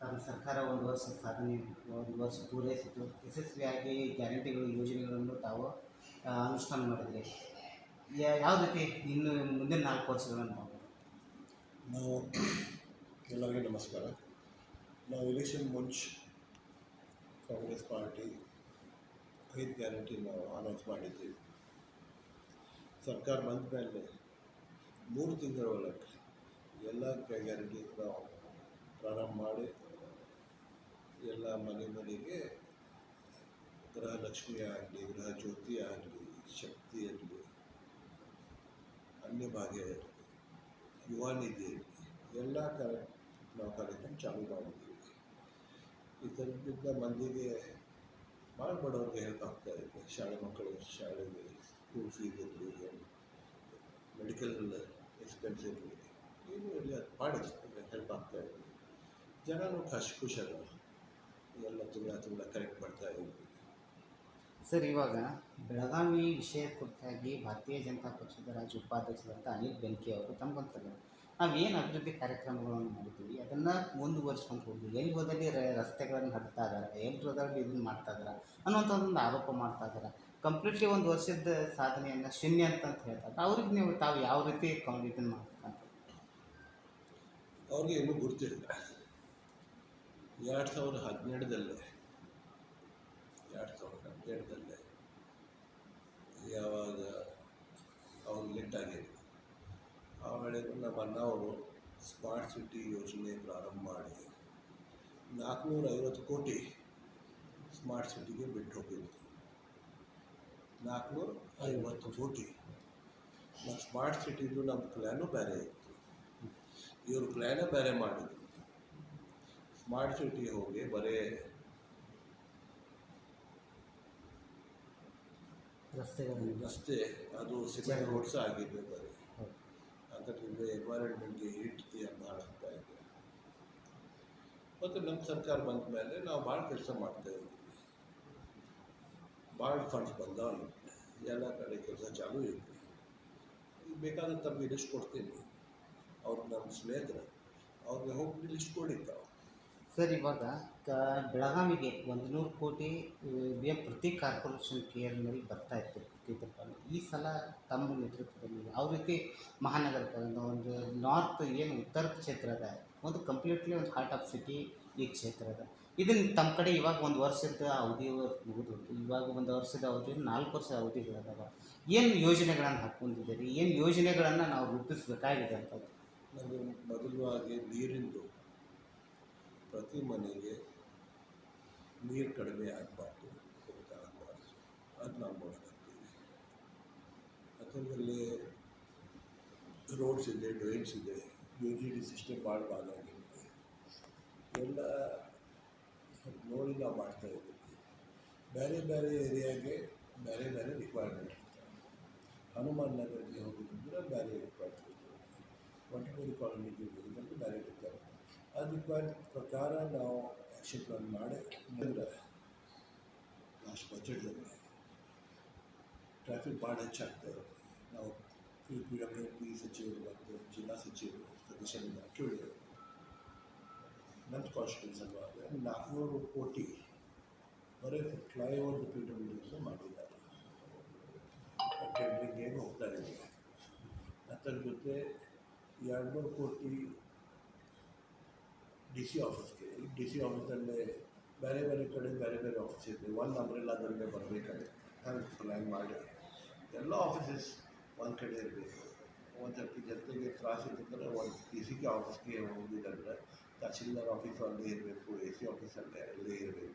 ತಮ್ಮ ಸರ್ಕಾರ ಒಂದು ವರ್ಷ ಸಾಧನೆ ಒಂದು ವರ್ಷ ಪೂರೈಸಿತು ಯಶಸ್ವಿಯಾಗಿ ಗ್ಯಾರಂಟಿಗಳು, ಯೋಜನೆಗಳನ್ನು ತಾವು ಅನುಷ್ಠಾನ ಮಾಡಿದರೆ ಯಾವ ರೀತಿ ಇನ್ನು ಮುಂದಿನ ನಾಲ್ಕು ವರ್ಷಗಳನ್ನು ನಾವು ಎಲ್ಲರಿಗೂ ನಮಸ್ಕಾರ. ನಾವು ಎಲೆಕ್ಷನ್ ಮುಂಚೆ ಕಾಂಗ್ರೆಸ್ ಪಾರ್ಟಿ ಐದು ಗ್ಯಾರಂಟಿ ನಾವು ಅನೌನ್ಸ್ ಮಾಡಿದ್ವಿ. ಸರ್ಕಾರ ಬಂದ ಮೇಲೆ ಮೂರು ತಿಂಗಳ ಒಳಗೆ ಎಲ್ಲ ಗ್ಯಾರಂಟಿ ನಾವು ಪ್ರಾರಂಭ ಮಾಡಿ ಎಲ್ಲ ಮನೆ ಮನೆಗೆ ಗೃಹಲಕ್ಷ್ಮಿ ಆಗಲಿ ಗೃಹ ಜ್ಯೋತಿ ಆಗಲಿ, ಶಕ್ತಿ ಆಗಲಿ, ಅನ್ಯಭಾಗ್ಯ ಇರಲಿ ಯುವ ನಿಧಿ ಎಲ್ಲ ಕಾರ್ಯ ನಾವು ಕಾರ್ಯಕ್ರಮ ಚಾಲೂ ಮಾಡಿದ್ದೀವಿ. ಥರದಿಂದ ಮಂದಿಗೆ ಭಾಳ ಬಡವ್ರಿಗೆ ಹೆಲ್ಪ್ ಆಗ್ತಾ ಇದೆ. ಶಾಲೆ ಮಕ್ಕಳು ಶಾಲೆಗೆ ಸ್ಕೂಲ್ ಫೀಸ್ ಇರಲಿ ಮೆಡಿಕಲ್ ಎಕ್ಸ್ಪೆನ್ಸ್ ಇರಲಿ, ಏನು ಎಲ್ಲ ಮಾಡಿ ಹೆಲ್ಪ್ ಆಗ್ತಾ ಇದೆ. ಜನನೂ ಖುಷಿ ಖುಷಿಯಾಗ ಎಲ್ಲ ತಿಂಗಳ ತಿಂಗಳ ಕರೆಕ್ಟ್ ಮಾಡ್ತಾ ಇದ್ದೀವಿ. ಸರ್ ಇವಾಗ ಬೆಳಗಾವಿ ವಿಷಯ ಕುರಿತಾಗಿ ಭಾರತೀಯ ಜನತಾ ಪಕ್ಷದ ರಾಜ್ಯ ಉಪಾಧ್ಯಕ್ಷರಾದಂಥ ಅನಿಲ್ ಬೆಂಕಿ ಅವರು ತಮ್ಗೊಂತಾರೆ ನಾವೇನು ಅಭಿವೃದ್ಧಿ ಕಾರ್ಯಕ್ರಮಗಳನ್ನು ಮಾಡಿದ್ದೀವಿ ಅದನ್ನು ಮುಂದುವರಿಸ್ಕೊಂಡು ಹೋಗಿ ಎಲ್ಲಿ ಹೋದಲ್ಲಿ ರ- ರಸ್ತೆಗಳನ್ನು ಹಡ್ತಾ ಇದ್ದಾರೆ ಎಲ್ಲಿ ಹೋದಲ್ಲಿ ಇದನ್ನು ಮಾಡ್ತಾ ಇದ್ದಾರೆ ಅನ್ನೋಂಥ ಒಂದು ಆರೋಪ ಮಾಡ್ತಾ ಇದ್ದಾರೆ. ಕಂಪ್ಲೀಟ್ಲಿ ಒಂದು ವರ್ಷದ ಸಾಧನೆಯನ್ನು ಶೂನ್ಯ ಅಂತ ಅಂತ ಹೇಳ್ತಾರೆ ಅವ್ರಿಗೆ ನೀವು ತಾವು ಯಾವ ರೀತಿ ಇದನ್ನು ಮಾಡ್ಬೇಕಂತ ಅವ್ರಿಗೆ ಇನ್ನೂ ಗುರ್ತಿಲ್ಲ ಎರಡು ಸಾವಿರದ ಹದಿನೆಂಟರಲ್ಲಿ, ಎರಡು ಸಾವಿರದ ಹದಿನೇಳದಲ್ಲೇ ಯಾವಾಗ ಅವ್ರು ಲೆಟ್ ಆಗಿದೆ ಆ ವೇಳೆಗೆ ನಮ್ಮ ಅವರು ಸ್ಮಾರ್ಟ್ ಸಿಟಿ ಯೋಜನೆ ಪ್ರಾರಂಭ ಮಾಡಿ ನಾಲ್ಕುನೂರ ಐವತ್ತು ಕೋಟಿ ಸ್ಮಾರ್ಟ್ ಸಿಟಿಗೆ ಬಿಟ್ಟು ಹೋಗಿದ್ದು ನಾಲ್ಕುನೂರ ಐವತ್ತು ಕೋಟಿ. ನಮ್ಮ ಸ್ಮಾರ್ಟ್ ಸಿಟಿದು ನಮ್ಮ ಪ್ಲ್ಯಾನು ಬೇರೆ ಇತ್ತು. ಇವರು ಪ್ಲ್ಯಾನೇ ಬೇರೆ ಮಾಡಿದ್ರು. ಸ್ಮಾರ್ಟ್ ಸಿಟಿಗೆ ಹೋಗಿ ಬರೀ ರಸ್ತೆ ರಸ್ತೆ ಅದು ಸಿಮೆಂಟ್ ರೋಡ್ಸ್ ಆಗಿದೆ ಬರೀ. ಅದರಿಂದ ಎನ್ವೈರನ್ಮೆಂಟ್ಗೆ ಭಾಳ ಆಗ್ತಾ ಇದೆ. ಮತ್ತು ನಮ್ಮ ಸರ್ಕಾರ ಬಂದ ಮೇಲೆ ನಾವು ಭಾಳ ಕೆಲಸ ಮಾಡ್ತಾ ಇದ್ದೀವಿ. ಭಾಳ ಫಂಡ್ಸ್ ಬಂದವ ಎಲ್ಲ ಕಡೆ ಕೆಲಸ ಚಾಲೂ ಇದೆ. ಈಗ ಬೇಕಾದ್ರೆ ತಮಗೆ ಲಿಸ್ಟ್ ಕೊಡ್ತೀನಿ. ಅವ್ರು ನಮ್ಮ ಸ್ನೇಹಿತರು. ಅವ್ರಿಗೆ ಹೋಗಿ ಲಿಸ್ಟ್ ಕೊಡಿ ತಾವು. ಸರ್, ಇವಾಗ ಕ ಬೆಳಗಾವಿಗೆ ಒಂದು ನೂರು ಕೋಟಿ ಪ್ರತಿ ಕಾರ್ಪೊರೇಷನ್ ಕೇರ್ನಲ್ಲಿ ಬರ್ತಾ ಇತ್ತು ಪ್ರತಿ ಈ ಸಲ ತಮ್ಮ ನೇತೃತ್ವದಲ್ಲಿ ಯಾವ ರೀತಿ ಮಹಾನಗರ ಒಂದು ನಾರ್ತ್ ಏನು ಉತ್ತರ ಕ್ಷೇತ್ರದ ಒಂದು ಕಂಪ್ಲೀಟ್ಲಿ ಒಂದು ಹಾರ್ಟ್ ಆಫ್ ಸಿಟಿ ಈ ಕ್ಷೇತ್ರದ ಇದನ್ನು ತಮ್ಮ ಕಡೆ ಇವಾಗ ಒಂದು ವರ್ಷದ ಅವಧಿ ಮುಗಿದು ಇವಾಗ ಒಂದು ವರ್ಷದ ಅವಧಿ, ನಾಲ್ಕು ವರ್ಷದ ಅವಧಿಗಳದಾವ. ಏನು ಯೋಜನೆಗಳನ್ನು ಹಾಕ್ಕೊಂಡಿದ್ದೀರಿ? ಏನು ಯೋಜನೆಗಳನ್ನು ನಾವು ರೂಪಿಸಬೇಕಾಗಿದೆ ಅಂತ. ಮೊದಲು ಹಾಗೆ ನೀರಿಂದು ಪ್ರತಿ ಮನೆಗೆ ನೀರು ಕಡಿಮೆ ಆಗಬಾರ್ದು ಕೊರತೆ ಆಗಬಾರ್ದು ಅದು ನಾವು ಮಾಡೋದಾಗ್ತೀವಿ ಅದರಲ್ಲಿ ರೋಡ್ಸ್ ಇದೆ ಡ್ರೈನ್ಸ್ ಇದೆ ಯು ಜಿ ಡಿ ಸಿಸ್ಟಮ್ ಭಾಳ ಭಾಳ ಆಗಿದೆ. ಎಲ್ಲ ನೋಡಿ ನಾವು ಮಾಡ್ತಾ ಇದ್ದೀವಿ ಬೇರೆ ಬೇರೆ ಏರಿಯಾಗೆ ಬೇರೆ ಬೇರೆ ರಿಕ್ವೈರ್ಮೆಂಟ್ ಇರ್ತವೆ ಹನುಮಾನ್ ನಗರಕ್ಕೆ ಹೋಗಿದ್ರೆ ಬೇರೆ ರಿಕ್ವೈರ್ಮೆಂಟ್ ಒಂಟಗೂರು ಕಾಲೋನಿಗೆ ಹೋಗಿದ್ರೆ ಬೇರೆ ರಿಕ್ವೈರ್ಮೆಂಟ್ ರಿಕ್ವೈರ್ಮೆಂಟ್ ಪ್ರಕಾರ ನಾವು ಆ್ಯಕ್ಷನ್ ಪ್ಲಾನ್ ಮಾಡಿ, ಅಂದರೆ ಲಾಸ್ಟ್ ಬಜೆಟ್ದಲ್ಲಿ ಟ್ರಾಫಿಕ್ ಭಾಳ ಹೆಚ್ಚಾಗ್ತದೆ ನಾವು ಪಿ ಪಿ ಡಬ್ಲ್ಯೂ ಪಿ ಸಚಿವರು ಮತ್ತು ಜಿಲ್ಲಾ ಸಚಿವರು ಸದಸ್ಯರಿಂದ ಕೇಳಿದರು ನಮ್ಮ ಕಾನ್ಸ್ಟಿಟ್ಯೂನ್ಸ್ ಅಲ್ವಾ ನಾಲ್ಕುನೂರು ಕೋಟಿ ಬರೀ ಫ್ಲೈಓವರ್ ಪಿ ಡಬ್ಲ್ಯೂ ಮಾಡಿದ್ದಾರೆ. ಟೆಂಡ್ರಿಂಗ್ ಏನು ಹೋಗ್ತಾ ಇದೆ. ಅದರ ಜೊತೆ ಎರಡುನೂರು ಕೋಟಿ ಡಿ ಸಿ ಆಫೀಸ್ಗೆ ಡಿ ಸಿ ಆಫೀಸಲ್ಲೇ ಬೇರೆ ಬೇರೆ ಕಡೆ ಬೇರೆ ಬೇರೆ ಆಫೀಸ್ ಇದೆ ಒಂದು ಅಂಬ್ರೆಲಾದಲ್ಲೇ ಬರಬೇಕಾದ್ರೆ ಹಂಗೆ ಪ್ಲ್ಯಾನ್ ಮಾಡಿ ಎಲ್ಲ ಆಫೀಸಸ್ ಒಂದು ಕಡೆ ಇರಬೇಕು ಒಂದು ಸರ್ತಿ ಜನತೆಗೆ ತ್ರಾಸ ಇರ್ತಂದ್ರೆ ಒಂದು ಡಿ ಸಿ ಕೆ ಆಫೀಸ್ಗೆ ಹೋಗಿದ್ರೆ ತಹಸೀಲ್ದಾರ್ ಆಫೀಸ್ ಅಲ್ಲೇ ಇರಬೇಕು ಎ ಸಿ ಆಫೀಸ್ ಅಲ್ಲೇ ಅಲ್ಲೇ ಇರಬೇಕು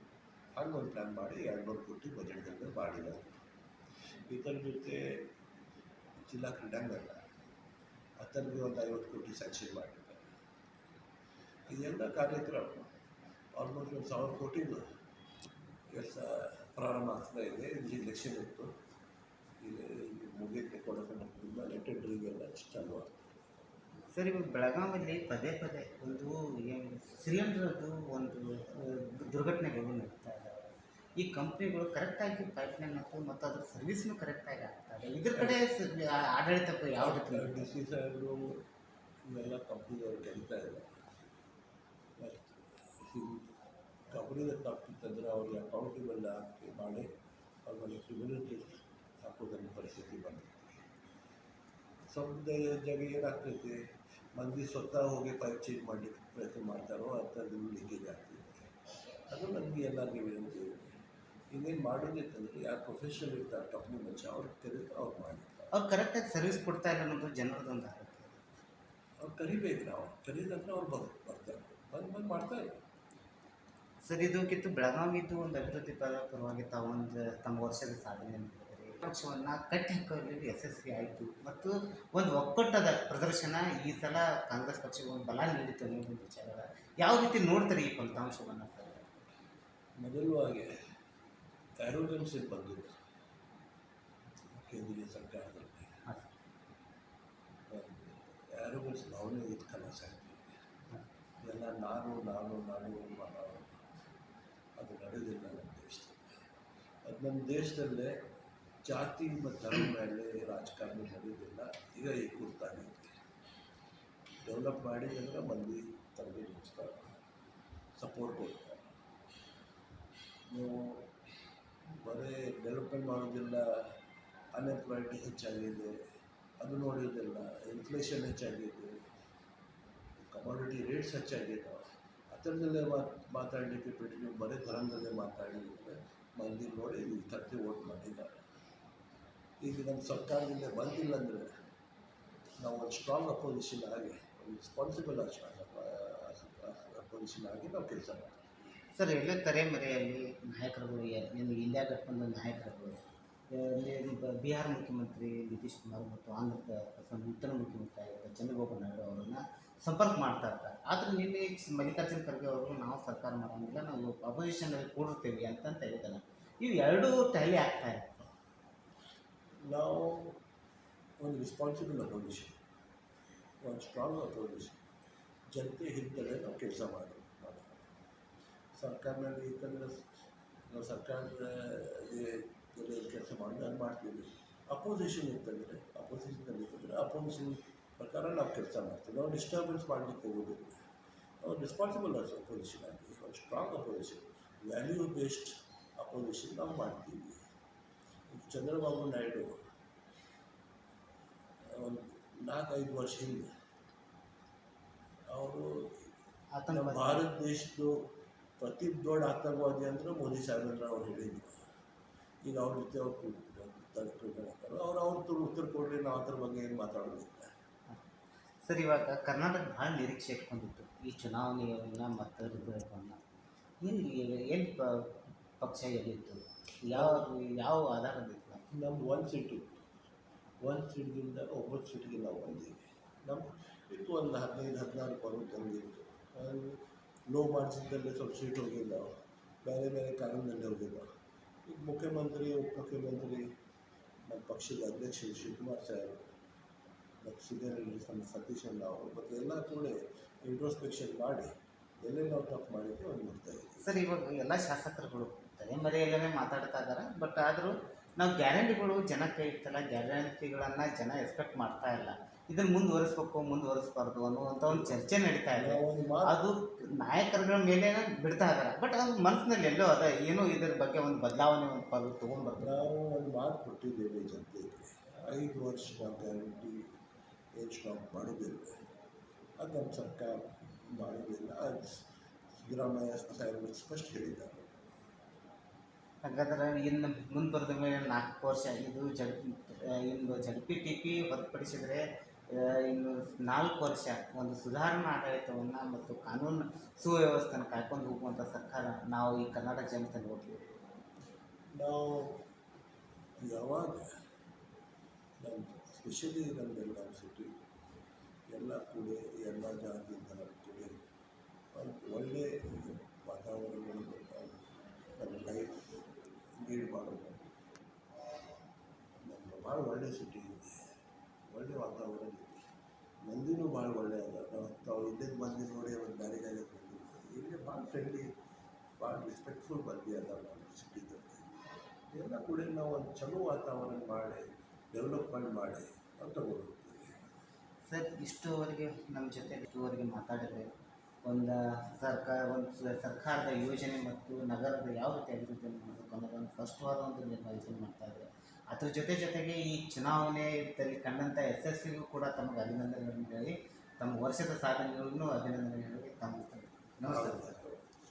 ಹಂಗೆ ಒಂದು ಪ್ಲ್ಯಾನ್ ಮಾಡಿ ಎರಡುನೂರು ಕೋಟಿ ಬಜೆಟ್ದಲ್ಲಿ ಮಾಡಿದ್ದಾರೆ ಇದರ ಜೊತೆ ಜಿಲ್ಲಾ ಕ್ರೀಡಾಂಗಣ ಅದರಲ್ಲಿ ಒಂದು ಐವತ್ತು ಕೋಟಿ ಸ್ಯಾಂಕ್ಷನ್ ಮಾಡಿದ್ದಾರೆ ಇದೆಲ್ಲ ಕಾರ್ಯಕ್ರಮ ಆಲ್ಮೋಸ್ಟ್ ಒಂದು ಸಾವಿರ ಕೋಟಿದು ಕೆಲಸ ಪ್ರಾರಂಭ ಆಗ್ತಾ ಇದೆ. ಇಲ್ಲಿ ಇಲೆಕ್ಷನ್ ಇತ್ತು. ಇಲ್ಲಿ ಮುಗಿಯಕ್ಕೆ ಕೊಡೋಕೆ ಮೇಲೆ ಟೆಂಡರಿಂಗೆಲ್ಲ ಚಾಲು ಆಗ್ತದೆ ಸರ್ ಇವಾಗ ಬೆಳಗಾವಿಯಲ್ಲಿ ಪದೇ ಪದೇ ಒಂದು ಏನು ಸಿಲಿಂಡ್ರದ್ದು ಒಂದು ದುರ್ಘಟನೆಗಳು ನಡೀತಾ ಇದೆ. ಈ ಕಂಪ್ನಿಗಳು ಕರೆಕ್ಟಾಗಿ ಪೈಪ್ಲೈನ್ ಮತ್ತು ಮತ್ತು ಅದ್ರ ಸರ್ವಿಸ್ನು ಕರೆಕ್ಟಾಗಿ ಆಗ್ತಾ ಇದೆ. ಇದ್ರ ಕಡೆ ಆಡಳಿತ ಯಾವ ರೀತಿ ಡಿ ಸಿ ಸಾಹೇಬರು ಇವೆಲ್ಲ ಕಂಪ್ನಿದವ್ರು ಕರೀತಾ ಇದ್ದಾರೆ. ಹಿಂಗೆ ಕಂಪ್ನಿದಾಗ ಆಗ್ತಿತ್ತಂದ್ರೆ ಅವ್ರಿಗೆ ಅಕೌಂಟೇಬಲ್ ಹಾಕಿ ಮಾಡಿ ಅವ್ರ ಕ್ರಿಮಿನಲ್ ಕೇಸ್ ಹಾಕೋದನ್ನ ಪರಿಸ್ಥಿತಿ ಬಂದಿದೆ ಸಮುದಾಯದಾಗ ಜಾಗ ಏನಾಗ್ತೈತಿ? ಮಂದಿ ಸ್ವತಃ ಹೋಗಿ ಪೈಪ್ ಚೇಂಜ್ ಮಾಡಲಿಕ್ಕೆ ಪ್ರಯತ್ನ ಮಾಡ್ತಾರೋ ಅಂಥದ್ದು ಲೀಕೇಜ್ ಆಗ್ತೈತಿ. ಅದು ನನಗೆ ಎಲ್ಲರಿಗೂ ವಿನಂತಿ ಇನ್ನೇನು ಮಾಡೋದಿತ್ತಂದ್ರೆ ಯಾರು ಪ್ರೊಫೆಷನಲ್ ಇರ್ತಾರೆ ಕಂಪ್ನಿ ಮನುಷ್ಯ ಅವ್ರು ಕರೀತಾರೆ ಅವ್ರು ಮಾಡಿ. ಅವ್ರು ಕರೆಕ್ಟಾಗಿ ಸರ್ವಿಸ್ ಕೊಡ್ತಾ ಇಲ್ಲ ಅನ್ನೋದು ಜನರದೊಂದು ಆರೋಪ. ಅವ್ರು ಕರಿಬೇಕು ನಾವು ಕರೀದಂದ್ರೆ ಅವ್ರು ಬರ್ ಬರ್ತಾರೆ. ಬಂದು ಬಂದು ಮಾಡ್ತಾರೆ ಸರ್ ಇದಕ್ಕಿಂತ ಬೆಳಗಾವಿದ್ದು ಒಂದು ಅಭಿವೃದ್ಧಿ ಪರ ಪರವಾಗಿ ಒಂದು ತಮ್ಮ ವರ್ಷದ ಸಾಧನೆ ಪಕ್ಷವನ್ನು ಕಟ್ಟಿ ಹಾಕೋದ್ರಲ್ಲಿ ಯಶಸ್ವಿ ಆಯಿತು. ಮತ್ತು ಒಂದು ಒಕ್ಕೂಟದ ಪ್ರದರ್ಶನ ಈ ಸಲ ಕಾಂಗ್ರೆಸ್ ಪಕ್ಷಕ್ಕೆ ಒಂದು ಬಲ ನೀಡಿತು ಅನ್ನೋ ಒಂದು ವಿಚಾರ. ಯಾವ ರೀತಿ ನೋಡ್ತಾರೆ ಈ ಫಲಿತಾಂಶವನ್ನು? ಸರ್ ಮೊದಲವಾಗಿ ಆ್ಯರೋಗನ್ಸ್ ಬಂದಿದೆ ಕೇಂದ್ರೀಯ ಸರ್ಕಾರದಲ್ಲಿ ಆ್ಯರೋಗನ್ಸ್ ಭಾವನೆ ಇದ್ದ ಕನಸು ಎಲ್ಲ ನಾನು ನಾನು ನಾನು ನಾನು ಅದು ನಡೆದಿಲ್ಲ ನಮ್ಮ ದೇಶದಲ್ಲಿ ಅದು ನಮ್ಮ ದೇಶದಲ್ಲೇ ಜಾತಿ ಮತ್ತು ಧರ್ಮ ಮೇಲೆ ರಾಜಕಾರಣ ನಡೆಯೋದಿಲ್ಲ ಈಗ ಈ ಕುರ್ತಾಗಿದೆ ಡೆವಲಪ್ ಮಾಡಿದಂದ್ರೆ ಮಂದಿ ತಂದೆ ನಿಲ್ಲಿಸ್ತಾರೆ ಸಪೋರ್ಟ್ ಕೊಡ್ತಾರೆ. ನೀವು ಬರೀ ಡೆವಲಪ್ಮೆಂಟ್ ಮಾಡೋದಿಲ್ಲ ಅನ್ಎಂಪ್ಲಾಯ್ಮೆಂಟ್ ಹೆಚ್ಚಾಗಿದೆ, ಅದು ನೋಡೋದಿಲ್ಲ ಇನ್ಫ್ಲೇಷನ್ ಹೆಚ್ಚಾಗಿದೆ ಕಮಾಡಿಟಿ ರೇಟ್ಸ್ ಹೆಚ್ಚಾಗಿದೆ. ಆ ಥರದಲ್ಲೇ ಮಾತು, ಮಾತಾಡಲಿಕ್ಕೆ ಬಿಟ್ಟು ನೀವು ಬರೀ ಧರ್ಮದಲ್ಲೇ ಮಾತಾಡಿದ್ರೆ ಮಂದಿ ನೋಡಿ ಈಗ ತರ್ತಿ ವೋಟ್ ಮಾಡಿದ್ದಾರೆ. ಈಗ ನಮ್ಮ ಸರ್ಕಾರದಿಂದ ಬಂದಿಲ್ಲ ಅಂದರೆ ನಾವು ಒಂದು ಸ್ಟ್ರಾಂಗ್ ಅಪೋಸಿಷನ್ ಆಗಿ ರೆಸ್ಪಾನ್ಸಿಬಲ್ ಅಪೋಸಿಷನ್ ಆಗಿ ನಾವು ಕೆಲಸ ಮಾಡ್ತೀವಿ. ಸರ್, ಎಲ್ಲ ತರೆಮರೆಯಲ್ಲಿ ನಾಯಕರುಗಳು ನಿಮಗೆ ಇಂಡಿಯಾ ಗಠಬಂಧನ ನಾಯಕರುಗಳು? ಬಿಹಾರ್ ಮುಖ್ಯಮಂತ್ರಿ ನಿತೀಶ್ ಕುಮಾರ್ ಮತ್ತು ಆಂಧ್ರ ಪ್ರದೇಶ ನೂತನ ಮುಖ್ಯಮಂತ್ರಿ ಆಗಿರುವ ಚಂದ್ರಬಾಬು ನಾಯ್ಡು ಅವರನ್ನು ಸಂಪರ್ಕ ಮಾಡ್ತಾ ಇರ್ತಾರೆ. ಆದರೆ ನಿನ್ನೆ ಮಲ್ಲಿಕಾರ್ಜುನ ಖರ್ಗೆ ಅವರು, ನಾವು ಸರ್ಕಾರ ಮಾಡೋಂಗಿಲ್ಲ ನಾವು ಅಪೋಸಿಷನಲ್ಲಿ ಕೂಡಿರ್ತೀವಿ ಅಂತಂತ ಹೇಳ್ತಾರೆ ಇವು ಎರಡೂ ಟ್ಯಾಲಿ ಆಗ್ತಾ ಇದೆ ನಾವು ಒಂದು ರೆಸ್ಪಾನ್ಸಿಬಲ್ ಅಪೋಸಿಷನ್ ಒಂದು ಸ್ಟ್ರಾಂಗ್ ಅಪೋಸಿಷನ್ ಜನತೆ ಹಿಡಿದಲ್ಲೇ ನಾವು ಕೆಲಸ ಮಾಡೋದು. ಸರ್ಕಾರದಲ್ಲಿ ಇತ್ತಂದ್ರೆ ನಾವು ಸರ್ಕಾರದ ಕೆಲಸ ಮಾಡಿ ನಾನು ಮಾಡ್ತೀವಿ. ಅಪೋಸಿಷನ್ ಇತ್ತಂದರೆ ಇತ್ತಂದರೆ ಅಪೋಸಿಷನ್ ಪ್ರಕಾರ ನಾವು ಕೆಲಸ ಮಾಡ್ತೀವಿ. ನಾವು ಡಿಸ್ಟರ್ಬೆನ್ಸ್ ಮಾಡಲಿಕ್ಕೆ ಹೋಗೋದು ನಾವು ರೆಸ್ಪಾನ್ಸಿಬಲ್ ಅಪೋಸಿಷನ್ ಆಗಿ ನಾವು strong opposition value based opposition ನಾವು ಮಾಡ್ತೀವಿ. ಚಂದ್ರಬಾಬು ನಾಯ್ಡು ಒಂದು ನಾಲ್ಕೈದು ವರ್ಷ ಹಿಂದೆ ಅವರು ನಮ್ಮ ಭಾರತ ದೇಶದ್ದು ಪ್ರತಿ ದೊಡ್ಡ ಆತಂಕವಾದಿ ಅಂದರೆ ಮೋದಿ ಸಾಹೇಬ್ರ ಅವ್ರು ಹೇಳಿದ್ರು. ಈಗ ಅವ್ರ ಜೊತೆ ಅವ್ರು ಅವ್ರು ಅವ್ರ ಉತ್ತರ ಕೊಡ್ರಿ ನಾವು ಅದ್ರ ಬಗ್ಗೆ ಏನು ಮಾತಾಡೋದಿಲ್ಲ. ಸರ್, ಇವಾಗ ಕರ್ನಾಟಕ ಭಾಳ ನಿರೀಕ್ಷೆ ಇಟ್ಕೊಂಡಿತ್ತು ಈ ಚುನಾವಣೆಯನ್ನು ಮತ್ತು ರಿಸಲ್ಟನ್ನು ಏನು ಏನು ಪ- ಪಕ್ಷ ಎಲ್ಲಿತ್ತು ಯಾವ ಯಾವ ಆಧಾರದಿತ್ತು ನಮ್ಮ ಒಂದು ಸೀಟು ಒಂದು ಸೀಟ್ಗಿಂತ ಒಂಬತ್ತು ಸೀಟ್ಗೆ ನಾವು ಬಂದೀವಿ ನಮ್ಮ ಇತ್ತು ಒಂದು ಹದಿನೈದು, ಹದಿನಾರು ಬರುತ್ತೆ ತಂದಿತ್ತು ಲೋ ಮಾರ್ಜಿನ್ದಲ್ಲೇ ಸ್ವಲ್ಪ ಸೀಟ್ ಹೋಗಿಲ್ಲ. ಬೇರೆ ಬೇರೆ ಕಾರಣದಲ್ಲಿ ಹೋಗಿಲ್ಲ. ಈಗ ಮುಖ್ಯಮಂತ್ರಿ, ಉಪಮುಖ್ಯಮಂತ್ರಿ ನಮ್ಮ ಪಕ್ಷದ ಅಧ್ಯಕ್ಷರು ಶಿವಕುಮಾರ್ ಸಾಹೇಬ್ ಮತ್ತು ಸೀನಿಯರ್ ನಮ್ಮ ಸತೀಶ್ ಅಣ್ಣ ಅವರು. ಮತ್ತು ಎಲ್ಲ ಕೂಡ ಇಂಟ್ರೋಸ್ಪೆಕ್ಷನ್ ಮಾಡಿ ಎಲ್ಲೇ ನಾವು ತಪ್ಪು ಮಾಡಿದ್ವಿ ಇದ್ದೀವಿ ಸರ್ ಇವಾಗ ಎಲ್ಲ ಶಾಸಕರುಗಳು ತಲೆಮರೆಯಲ್ಲೇ ಮಾತಾಡ್ತಾ ಇದ್ದಾರೆ. ಬಟ್ ಆದರೂ ನಾವು ಗ್ಯಾರಂಟಿಗಳು ಜನಕ್ಕೆ ಇರ್ತಲ್ಲ ಗ್ಯಾರಂಟಿಗಳನ್ನು ಜನ ಎಕ್ಸ್ಪೆಕ್ಟ್ ಮಾಡ್ತಾ ಇಲ್ಲ. ಇದನ್ನು ಮುಂದುವರಿಸ್ಬೇಕು ಮುಂದುವರಿಸ್ಬಾರ್ದು ಅನ್ನುವಂಥ ಒಂದು ಚರ್ಚೆ ನಡೀತಾ ಇದೆ. ಅದು ನಾಯಕರುಗಳ ಮೇಲೆ ಬಿಡ್ತಾ ಇದ್ದಾರೆ. ಬಟ್ ಅದು ಮನಸ್ಸಿನಲ್ಲಿ ಎಲ್ಲೋ ಅದ ಏನೋ ಇದ್ರ ಬಗ್ಗೆ ಒಂದು ಬದಲಾವಣೆ ಒಂದು ಪದ ತೊಗೊಂಡ್ಬರ್ತಾರೆ ನಾವು ಒಂದು ಮಾತು ಕೊಟ್ಟಿದ್ದೇವೆ ಜನತೆಗೆ. ಐದು ವರ್ಷ ಗ್ಯಾರಂಟಿ ಏನು ಸ್ಟಾಪ್ ಮಾಡೋದಿಲ್ಲ ಅದು ನಮ್ಮ ಸರ್ಕಾರ ಮಾಡೋದಿಲ್ಲ ಅದು ಸಿದ್ದರಾಮಯ್ಯ ಸಾಹೇಬರು ಸ್ಪಷ್ಟ ಹೇಳಿದ್ದಾರೆ. ಹಾಗಾದ್ರೆ ಇನ್ನು ಮುಂದೆ ಬರೆದ ಮೇಲೆ ನಾಲ್ಕು ವರ್ಷ ಇದು ಜಡ್ ಇನ್ನು ಜಡ್ ಪಿ ಟಿ ಪಿ ಹೊರತುಪಡಿಸಿದರೆ ಇನ್ನು ನಾಲ್ಕು ವರ್ಷ ಒಂದು ಸುಧಾರಣಾ ಆಡಳಿತವನ್ನು ಮತ್ತು ಕಾನೂನು ಸುವ್ಯವಸ್ಥೆಯನ್ನು ಕಾಯ್ಕೊಂಡು ಹೋಗುವಂಥ ಸರ್ಕಾರ ನಾವು ಈ ಕರ್ನಾಟಕ ಜನತೆ ನೋಡ್ತೀವಿ ನಾವು ಯಾವಾಗ ನಮ್ಮ ಸ್ಪೆಷಲಿ ಬೆಳಗಾವಿ ಸಿಟಿ ಎಲ್ಲ ಕೂಡ, ಎಲ್ಲ ಜಾತಿ ಧರ್ಮ ಕೂಡ ಒಂದು ಒಳ್ಳೆ ಬರ್ತಾವೆ ನಮ್ಮ ಲೈಫ್ ಲೀಡ್ ಮಾಡೋದು ನಮ್ಮ ಭಾಳ ಒಳ್ಳೆ ಸಿಟಿ ಇದೆ. ಒಳ್ಳೆ ವಾತಾವರಣ ಇದೆ. ಮಂದಿನೂ ಭಾಳ ಒಳ್ಳೆ ಅದ ನಾವು ತಾವು ಇಲ್ಲಿಂದ ಮಂದಿ ನೋಡಿ ಒಂದು ಬೇರೆ ಜಾಗ ಬಂದಿರ್ತೀವಿ ಇಲ್ಲಿ ಭಾಳ ಫ್ರೆಂಡ್ಲಿ ಭಾಳ ರೆಸ್ಪೆಕ್ಟ್ಫುಲ್ ಮಂದಿ ಅದ ನಮ್ಮ ಸಿಟಿದಲ್ಲಿ ಎಲ್ಲ ಕೂಡ ನಾವು ಒಂದು ಚಲೋ ವಾತಾವರಣ ಮಾಡಿ ಡೆವಲಪ್ಮೆಂಟ್ ಮಾಡಿ ಅಂತ ತಗೊಂಡು ಹೋಗ್ತೀವಿ ಸರ್ ಇಷ್ಟುವರೆಗೆ ನಮ್ಮ ಜೊತೆ ಇಷ್ಟುವರೆಗೆ ಮಾತಾಡಿದರೆ ಒಂದು ಸರ್ಕಾರ ಒಂದು ಸರ್ಕಾರದ ಯೋಜನೆ ಮತ್ತು ನಗರದ ಯಾವ ರೀತಿ ಅಭಿವೃದ್ಧಿ ಮಾಡಬೇಕು ಅನ್ನೋದೊಂದು ಸ್ಪಷ್ಟವಾದ ಒಂದು ನಿರ್ವಹಿಸಲು ಮಾಡ್ತಾ ಇದ್ದಾರೆ. ಅದ್ರ ಜೊತೆ ಜೊತೆಗೆ ಈ ಚುನಾವಣೆಯಲ್ಲಿ ಕಂಡಂಥ ಯಶಸ್ಸಿಗೂ ಕೂಡ ತಮಗೆ ಅಭಿನಂದನೆಗಳನ್ನು ಹೇಳಿ ತಮ್ಮ ವರ್ಷದ ಸಾಧನೆಗಳನ್ನು ಅಭಿನಂದನೆ ಹೇಳಿ ತಮ್ಮ ನಮಸ್ಕಾರ ಸರ್.